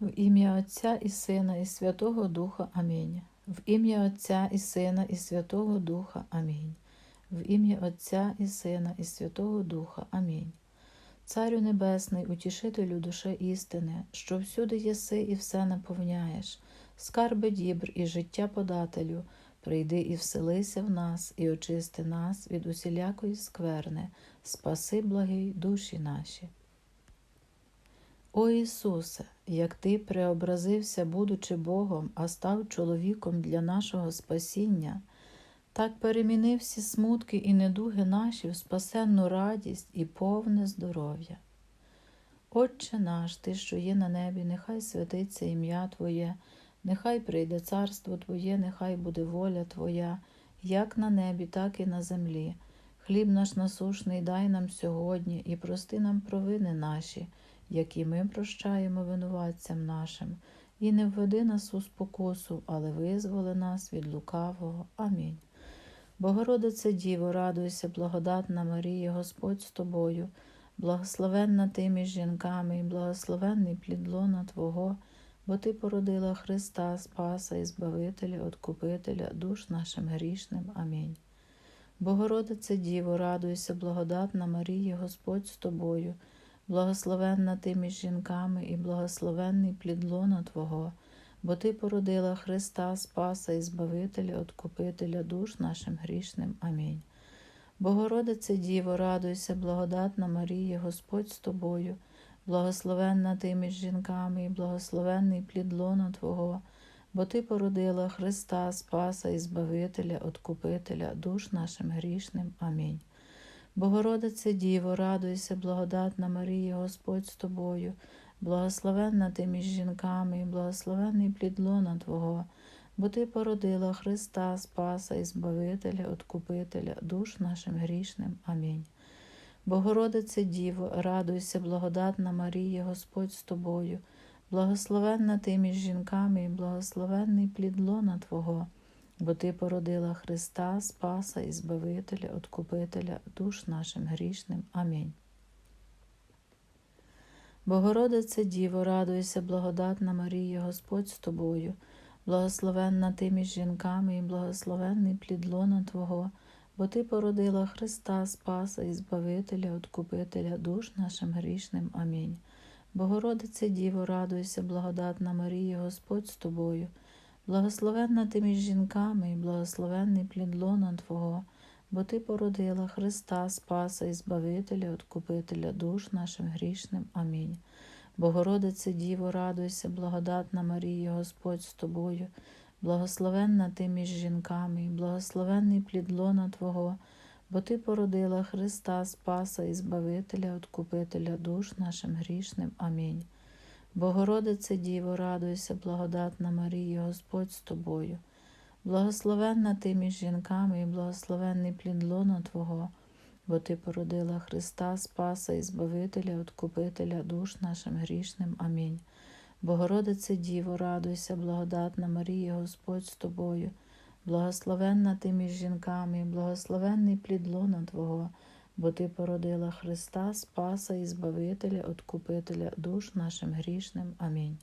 В ім'я Отця і Сина, і Святого Духа Амінь. В ім'я Отця і Сина, і Святого Духа Амінь. В ім'я Отця і Сина, і Святого Духа Амінь. Царю Небесний, утішителю душе істини, що всюди єси і все наповняєш, скарби дібр і життя подателю, прийди і вселися в нас, і очисти нас від усілякої скверни, спаси благий душі наші. О Ісусе, як Ти преобразився, будучи Богом, а став чоловіком для нашого спасіння, так перемінив всі смутки і недуги наші в спасенну радість і повне здоров'я. Отче наш, Ти, що є на небі, нехай святиться ім'я Твоє, нехай прийде царство Твоє, нехай буде воля Твоя, як на небі, так і на землі. Хліб наш насушний дай нам сьогодні і прости нам провини наші які ми прощаємо винуватцям нашим, і не введи нас у спокусу, але визволи нас від лукавого. Амінь. Богородице Діво, радуйся, благодатна Марія, Господь з тобою, благословенна ти між жінками, і благословенний плід лона Твого, бо Ти породила Христа, Спаса і Збавителя, Откупителя, душ нашим грішним. Амінь. Богородице Діво, радуйся, благодатна Марія, Господь з тобою благословенна ти між жінками і благословенний плід лона Твого, бо Ти породила Христа, Спаса і Збавителя, Откупителя душ нашим грішним. Амінь. Богородице Діво, радуйся, благодатна Марія, Господь з тобою, благословенна ти між жінками і благословенний плід лона Твого, бо Ти породила Христа, Спаса і Збавителя, Откупителя душ нашим грішним. Амінь. Богородице Діво, радуйся, благодатна Марія, Господь з тобою, благословенна ти між жінками, і благословенний плід лона Твого, бо Ти породила Христа, Спаса і Збавителя, Откупителя, душ нашим грішним. Амінь. Богородице Діво, радуйся, благодатна Марія, Господь з тобою, благословенна ти між жінками, і благословенний плід лона Твого бо Ти породила Христа, Спаса і Збавителя, Откупителя, душ нашим грішним. Амінь. Богородице Діво, радуйся, благодатна Марія, Господь з тобою, благословенна ти між жінками і благословенний плід лона Твого, бо Ти породила Христа, Спаса і Збавителя, Откупителя, душ нашим грішним. Амінь. Богородице Діво, радуйся, благодатна Марія, Господь з тобою. Благословенна ти між жінками і благословенний плід лона Твого, бо Ти породила Христа, Спаса і Збавителя, Откупителя душ нашим грішним. Амінь. Богородице Діво, радуйся, благодатна Марія, Господь з тобою, благословенна ти між жінками, і благословенний плід лона Твого, бо Ти породила Христа, Спаса і Збавителя, Откупителя душ нашим грішним. Амінь. Богородице Діво, радуйся, благодатна Марія, Господь з тобою, благословенна ти між жінками і благословенний плід лона Твого, бо Ти породила Христа, Спаса і Збавителя, Откупителя душ нашим грішним. Амінь. Богородице Діво, радуйся, благодатна Марія, Господь з тобою, благословенна ти між жінками, і благословенний плід лона Твого бо Ти породила Христа, Спаса і Збавителя, Откупителя душ нашим грішним. Амінь.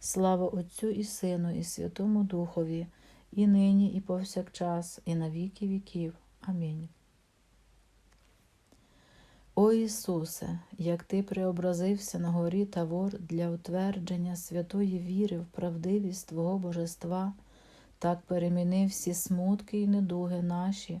Слава Отцю і Сину, і Святому Духові, і нині, і повсякчас, і на віки віків. Амінь. О Ісусе, як Ти преобразився на горі Тавор для утвердження святої віри в правдивість Твого Божества, так перемінив всі смутки і недуги наші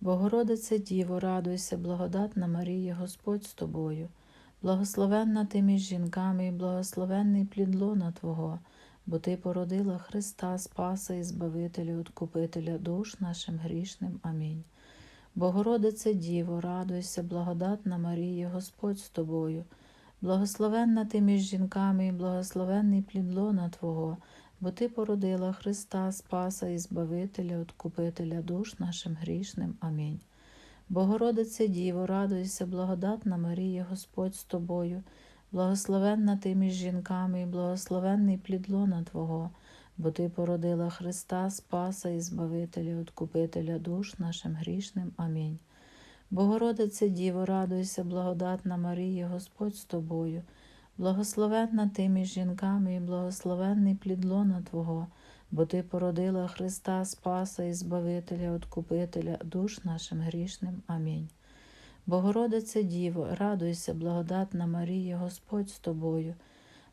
Богородице Діво, радуйся, благодатна Марія, Господь з тобою, благословенна ти між жінками і благословенний плід лона Твого, бо Ти породила Христа, Спаса і Збавителя, Откупителя душ нашим грішним. Амінь. Богородице Діво, радуйся, благодатна Марія, Господь з тобою, благословенна ти між жінками і благословенний плід лона Твого, бо Ти породила Христа, Спаса і Збавителя, Откупителя душ нашим грішним. Амінь. Богородице Діво, радуйся, благодатна Марія, Господь з тобою, благословенна ти між жінками, і благословенний плід лона Твого, бо Ти породила Христа, Спаса і Збавителя, Откупителя душ нашим грішним. Амінь. Богородице Діво, радуйся, благодатна Марія, Господь з тобою, благословенна ти між жінками, і благословенний плід лона Твого, бо Ти породила Христа, Спаса і Збавителя, Откупителя душ нашим грішним. Амінь. Богородице Діво, радуйся, благодатна Марія, Господь з тобою,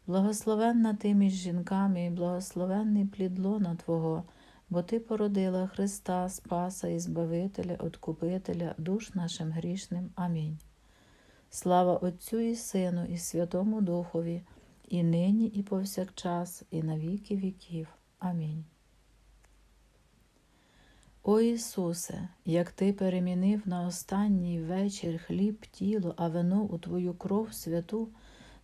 благословенна ти між жінками, і благословенний плід лона Твого, бо Ти породила Христа, Спаса і Збавителя, Откупителя душ нашим грішним. Амінь. Слава Отцю і Сину, і Святому Духові, і нині, і повсякчас, і на віки віків. Амінь. О Ісусе, як Ти перемінив на останній вечір хліб, тіло, а вино у Твою кров святу,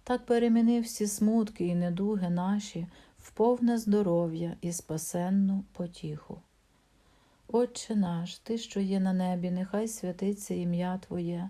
так перемінив всі смутки і недуги наші в повне здоров'я і спасенну потіху. Отче наш, Ти, що є на небі, нехай святиться ім'я Твоє,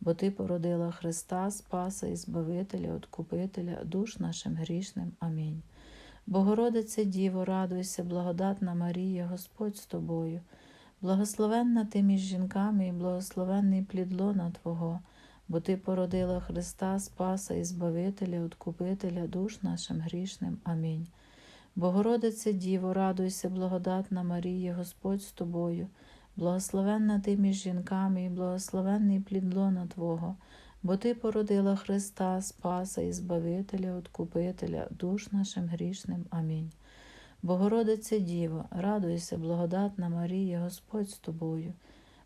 бо Ти породила Христа, Спаса і Збавителя, Откупителя, душ нашим грішним. Амінь. Богородице Діво, радуйся, благодатна Марія, Господь з тобою, благословенна ти між жінками, і благословенний плід лона Твого, бо Ти породила Христа, Спаса і Збавителя, Откупителя душ нашим грішним. Амінь. Богородице Діво, радуйся, благодатна Марія, Господь з тобою, благословенна ти між жінками, і благословенний плід лона Твого, бо Ти породила Христа, Спаса і Збавителя, Откупителя душ нашим грішним. Амінь. Богородице Діво, радуйся, благодатна Марія, Господь з тобою,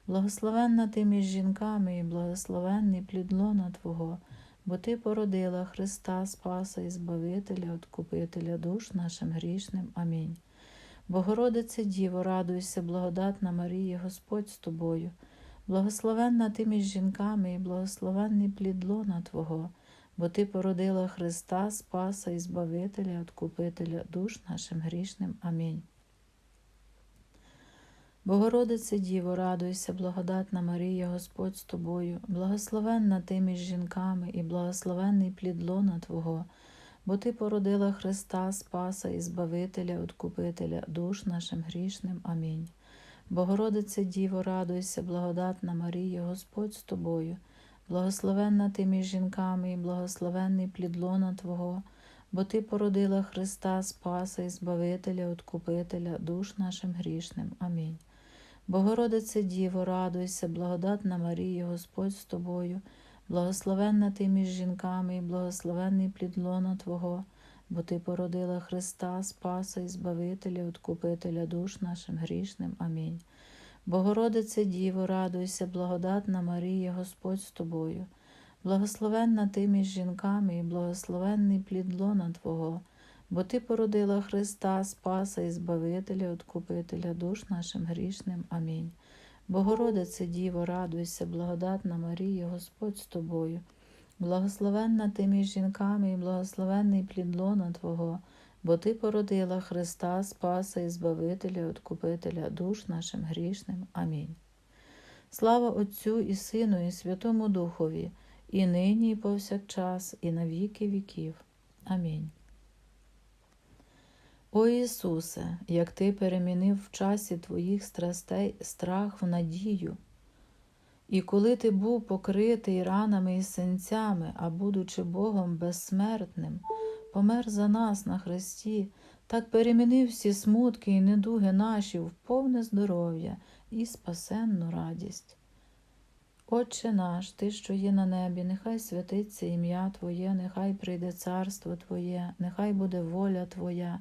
благословенна ти між жінками, і благословенний плід лона Твого, бо Ти породила Христа, Спаса і Збавителя, Откупителя душ нашим грішним. Амінь. Богородице Діво, радуйся, благодатна Марія, Господь з тобою, благословенна ти між жінками, і благословенний плід лона Твого, бо Ти породила Христа, Спаса і Збавителя, Откупителя душ нашим грішним. Амінь. Богородице Діво, радуйся, благодатна Марія, Господь з тобою, благословенна ти між жінками, і благословенний плід лона Твого, бо Ти породила Христа, Спаса і Збавителя, Откупителя душ нашим грішним. Амінь. Богородице Діво, радуйся, благодатна Марія, Господь з тобою, благословенна ти між жінками, і благословенний плід лона Твого, бо Ти породила Христа, Спаса і Збавителя, Откупителя душ нашим грішним. Амінь. Богородице Діво, радуйся, благодатна Марія, Господь з тобою, благословенна ти між жінками, і благословенний плід лона Твого, бо Ти породила Христа, Спаса і Збавителя, Откупителя душ нашим грішним. Амінь. Богородице Діво, радуйся, благодатна Марія, Господь з тобою, благословенна ти між жінками, і благословенний плід лона Твого, бо Ти породила Христа, Спаса і Збавителя, Откупителя душ нашим грішним. Амінь. Богородице Діво, радуйся, благодатна Марія, Господь з тобою, благословенна ти між жінками, і благословенний плід лона Твого, бо Ти породила Христа, Спаса і Збавителя, Откупителя душ нашим грішним. Амінь. Слава Отцю і Сину, і Святому Духові, і нині, і повсякчас, і на віки віків. Амінь. О Ісусе, як Ти перемінив в часі Твоїх страстей страх в надію, і коли Ти був покритий ранами і синцями, а будучи Богом безсмертним, помер за нас на Христі, так перемінив всі смутки і недуги наші в повне здоров'я і спасенну радість. Отче наш, Ти, що є на небі, нехай святиться ім'я Твоє, нехай прийде царство Твоє, нехай буде воля Твоя,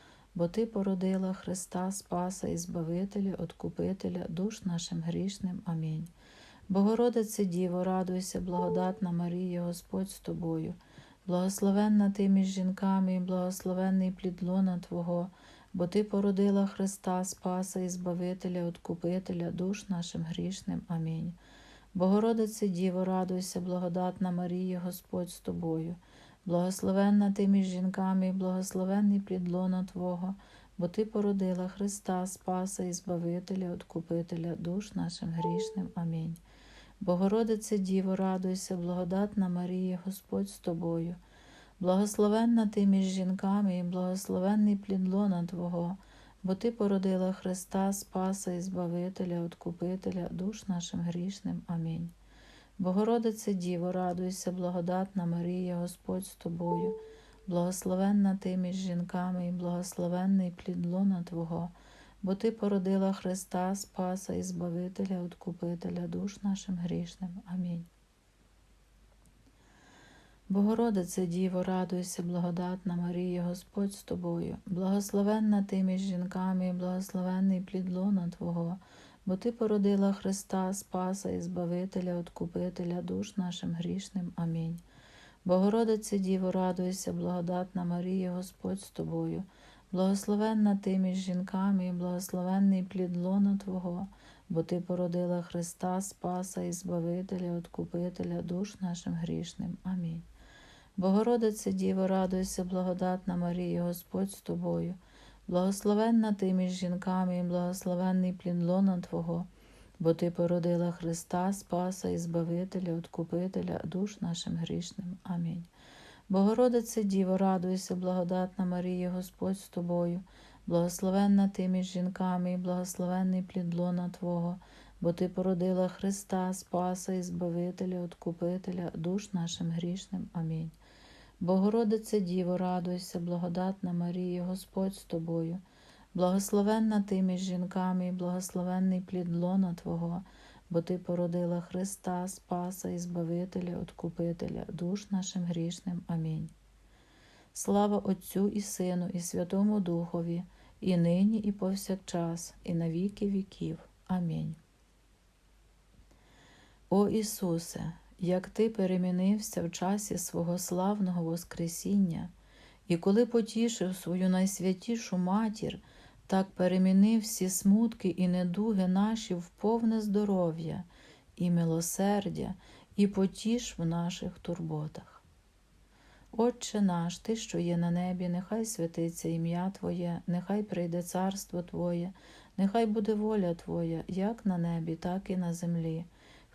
бо Ти породила Христа Спаса і Збавителя, Откупителя, душ нашим грішним. Амінь. Богородице Діво, радуйся, благодатна Марія, Господь з тобою, благословенна ти між жінками, і благословенний плід лона Твого, бо Ти породила Христа Спаса і Збавителя, Откупителя, душ нашим грішним. Амінь. Богородице Діво, радуйся, благодатна Марія, Господь з тобою, благословенна ти між жінками, і благословенний плід лона Твого, бо Ти породила Христа Спаса і Збавителя, Откупителя, душ нашим грішним. Амінь. Богородице Діво, радуйся, благодатна Марія, Господь з тобою, благословенна ти між жінками, і благословенний плід лона Твого, бо Ти породила Христа Спаса і Збавителя, Откупителя, душ нашим грішним. Амінь. Богородице Діво, радуйся, благодатна Марія, Господь з тобою, благословенна ти між жінками, і благословенний плід лона Твого, бо Ти породила Христа Спаса і Збавителя, Откупителя, душ нашим грішним. Амінь. Богородице Діво, радуйся, благодатна Марія, Господь з тобою, благословенна ти між жінками, і благословенний плід Твого, бо Ти породила Христа Спаса і Збавителя, Откупителя, душ нашим грішним. Амінь. Богородице Діво, радуйся, благодатна Марія, Господь з тобою, благословенна ти між жінками, і благословенний плід лона Твого, бо Ти породила Христа Спаса і Збавителя, Откупителя, душ нашим грішним. Амінь. Богородице Діво, радуйся, благодатна Марія, Господь з тобою, благословенна ти між жінками, і благословенний плід лона Твого, бо Ти породила Христа, Спаса і Збавителя, Откупителя, душ нашим грішним. Амінь. Богородице Діво, радуйся, благодатна Марія, Господь з тобою, благословенна ти між жінками, і благословенний плід лона Твого, бо Ти породила Христа, Спаса і Збавителя, Откупителя, душ нашим грішним. Амінь. Богородице Діво, радуйся, благодатна Марія, Господь з тобою, благословенна ти між жінками, і благословенний плід лона Твого, бо Ти породила Христа, Спаса і Збавителя, Откупителя, душ нашим грішним. Амінь. Слава Отцю і Сину, і Святому Духові, і нині, і повсякчас, і на віки віків. Амінь. О Ісусе, як Ти перемінився в часі свого славного Воскресіння, і коли потішив свою найсвятішу матір, так перемінив всі смутки і недуги наші в повне здоров'я і милосердя, і потіш в наших турботах. Отче наш, Ти, що є на небі, нехай святиться ім'я Твоє, нехай прийде царство Твоє, нехай буде воля Твоя, як на небі, так і на землі.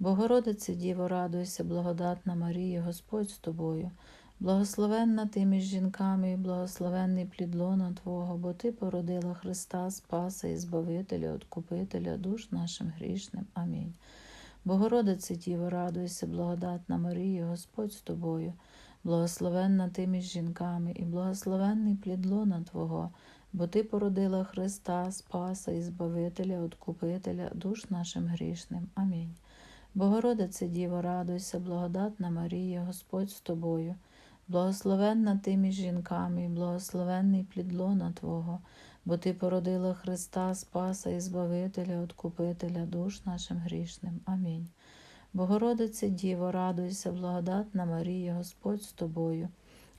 Богородице Діво, радуйся, благодатна Марія, Господь з тобою, благословенна ти між жінками, благословенний плід лона Твого, бо Ти породила Христа, Спаса і Збавителя, Откупителя, душ нашим грішним. Амінь. Богородице Діво, радуйся, благодатна Марія, Господь з тобою, благословенна ти між жінками, і благословенний плід лона Твого, бо Ти породила Христа, Спаса і Збавителя, Откупителя, душ нашим грішним. Амінь. Богородице Діво, радуйся, благодатна Марія, Господь з тобою, благословенна ти між жінками, і благословенний плід лона Твого, бо Ти породила Христа, Спаса і Збавителя, Откупителя, душ нашим грішним. Амінь. Богородице Діво, радуйся, благодатна Марія, Господь з тобою,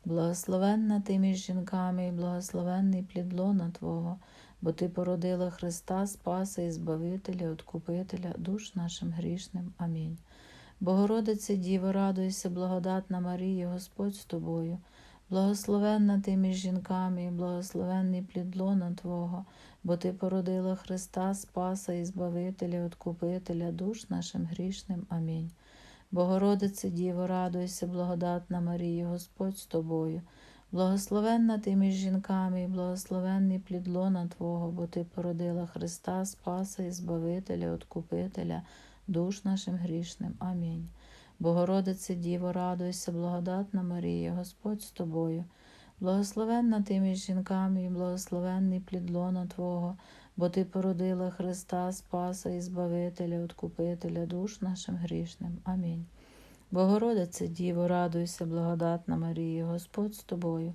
Благословенна ти між жінками, і благословенний плід лона Твого, бо Ти породила Христа, Спаса і Збавителя, Откупителя, душ нашим грішним. Амінь. Богородице Діво, радуйся, благодатна Марія, Господь з тобою. Благословенна ти між жінками, і благословенний плід лона Твого, бо Ти породила Христа, Спаса і Збавителя, Откупителя, душ нашим грішним. Амінь. Богородице Діво, радуйся, благодатна Марія, Господь з тобою. Благословенна ти між жінками, і благословенний плід лона Твого, бо Ти породила Христа, Спаса і Збавителя, Откупителя, душ нашим грішним. Амінь. Богородице Діво, радуйся, благодатна Марія, Господь з тобою. Благословенна ти між жінками, і благословенний плід лона Твого, бо Ти породила Христа, Спаса і Збавителя, Откупителя, душ нашим грішним. Амінь. Богородице Діво, радуйся, благодатна Марія, Господь з тобою.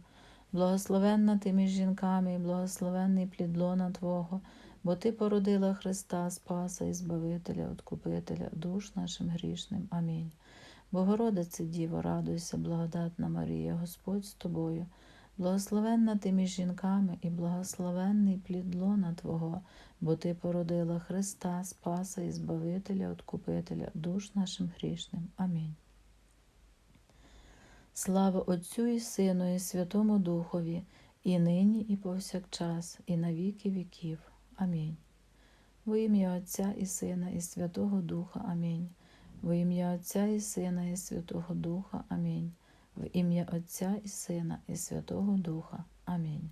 Благословенна ти між жінками, і благословенний плід лона Твого, бо Ти породила Христа, Спаса і Збавителя, Откупителя, душ нашим грішним. Амінь. Богородице Діво, радуйся, благодатна Марія, Господь з тобою. Благословенна ти між жінками, і благословенний плід лона Твого, бо Ти породила Христа, Спаса і Збавителя, Откупителя, душ нашим грішним. Амінь. Слава Отцю і Сину, і Святому Духові, і нині, і повсякчас, і на віки віків. Амінь. Во ім'я Отця і Сина, і Святого Духа. Амінь. Во ім'я Отця і Сина, і Святого Духа. Амінь. В ім'я Отця і Сина, і Святого Духа. Амінь.